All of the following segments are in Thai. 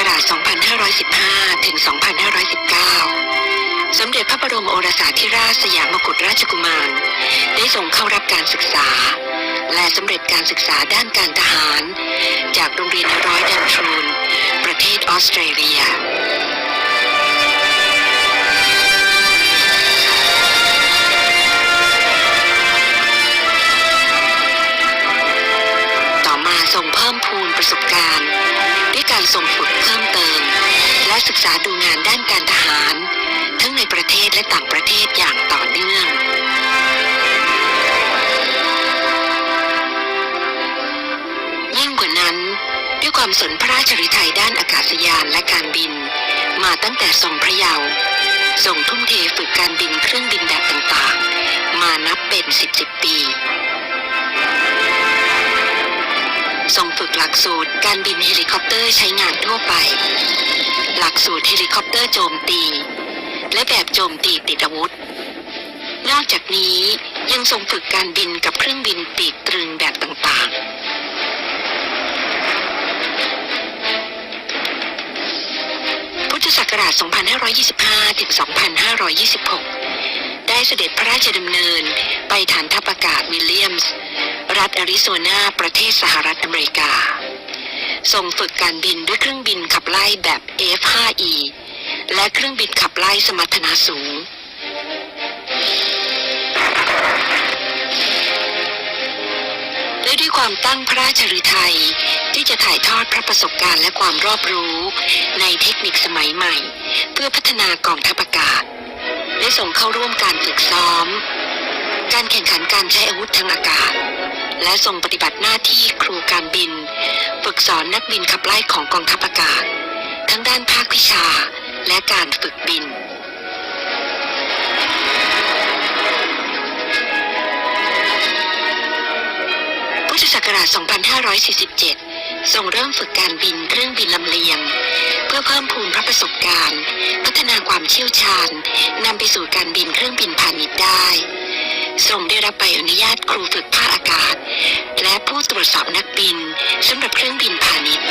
กราช 2515 ถึง 2519 สมเด็จพระบรมโอรสาธิราชสยามกุฎราชกุมาร ได้ส่งเข้ารับการศึกษา และสำเร็จการศึกษาด้านการทหาร จากโรงเรียนร้อยดันทรูน ประเทศออสเตรเลียต่อมาส่งเพิ่มพูนประสบการณ์ ด้วยการส่งฝึกเพิ่มเติม และศึกษาดูงานด้านการทหาร ทั้งในประเทศและต่างประเทศอย่างต่อเนื่องยิ่งกว่านั้น ด้วยความสนพระราชฤทัยด้านอากาศยานและการบิน มาตั้งแต่ทรงพระเยาว์ทรงทุ่มเทฝึกการบินเครื่องบินแบบต่างๆ มานับเป็นสิบสิบปี ทรงฝึกหลักสูตรการบินเฮลิคอปเตอร์ใช้งานทั่วไป หลักสูตรเฮลิคอปเตอร์โจมตี และแบบโจมตีติดอาวุธ นอกจากนี้ยังทรงฝึกการบินกับเครื่องบินปีกตรึงแบบต่างๆพุทธศักราช 2525 ถึง 2526 ได้เสด็จพระราชดำเนินไปฐานทัพอากาศวิลเลียมส์ รัฐแอริโซนาประเทศสหรัฐอเมริกา ส่งฝึกการบินด้วยเครื่องบินขับไล่แบบ F5E และเครื่องบินขับไล่สมรรถนะสูง และด้วยความตั้งพระราชฤทัยที่จะถ่ายทอดพระประสบการณ์และความรอบรู้ในเทคนิคสมัยใหม่ เพื่อพัฒนากองทัพอากาศ ได้ส่งเข้าร่วมการฝึกซ้อม การแข่งขันการใช้อาวุธทางอากาศ และส่งปฏิบัติหน้าที่ครูการบิน ฝึกสอนนักบินขับไล่ของกองทัพอากาศ ทั้งด้านภาควิชาและการฝึกบิน พุทธศักราช 2547 ทรงเริ่มฝึกการบินเครื่องบินลำเลียง เพื่อเพิ่มพูนพระประสบการณ์ พัฒนาความเชี่ยวชาญนำไปสู่การบินเครื่องบินพาณิชย์ได้ ทรงได้รับใบอนุญาตครูฝึกภาคอากาศ และผู้ตรวจสอบนักบินสำหรับเครื่องบินพาณิชย์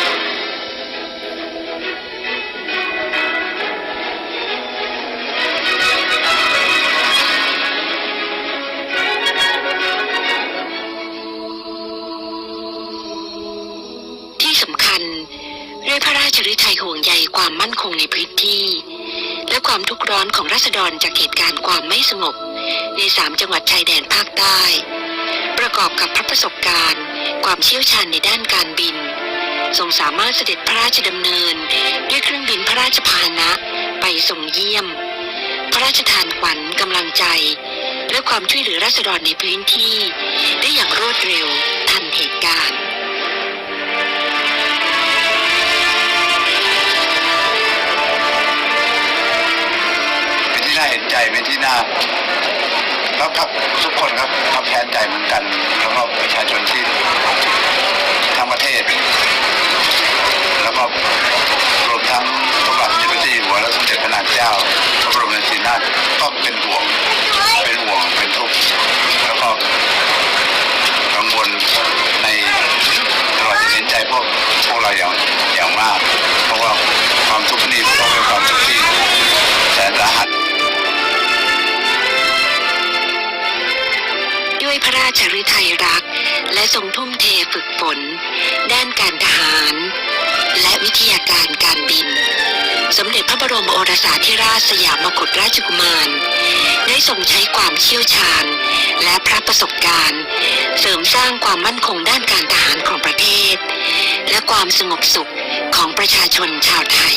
ที่สำคัญด้วยพระราชฤทัยห่วงใยความมั่นคงในพื้นที่ และความทุกข์ร้อนของราษฎรจากเหตุการณ์ความไม่สงบ ในสามจังหวัดชายแดนภาคใต้ ประกอบกับพระประสบการณ์ ความเชี่ยวชาญในด้านการบิน ทรงสามารถเสด็จพระราชดำเนิน ด้วยเครื่องบินพระราชพาหนะไปทรงเยี่ยม พระราชทานขวัญกำลังใจ และความช่วยเหลือราษฎรในพื้นที่ ได้อย่างรวดเร็วทันเหตุการณ์นที่น่าเห็นใจเป็นที่หน่า แล้วครับทุกคนครับครับแค้นใจเหมือนกันแล้วก็ประชาชนที่ทั้งประเทศ แล้วก็รวมทั้งพระบาทสมเด็จพระเจ้าอยู่หัวและสมเด็จพระนางเจ้าพระบรมราชินีนาถก็เป็นห่วงเป็น พระราชฤทัยรัก และทรงทุ่มเทฝึกฝน ด้านการทหาร และวิทยาการการบิน สมเด็จพระบรมโอรสาธิราชสยามกุฎราชกุมาร ได้ทรงใช้ความเชี่ยวชาญ และพระประสบการณ์ เสริมสร้างความมั่นคงด้านการทหารของประเทศ และความสงบสุขของประชาชนชาวไทย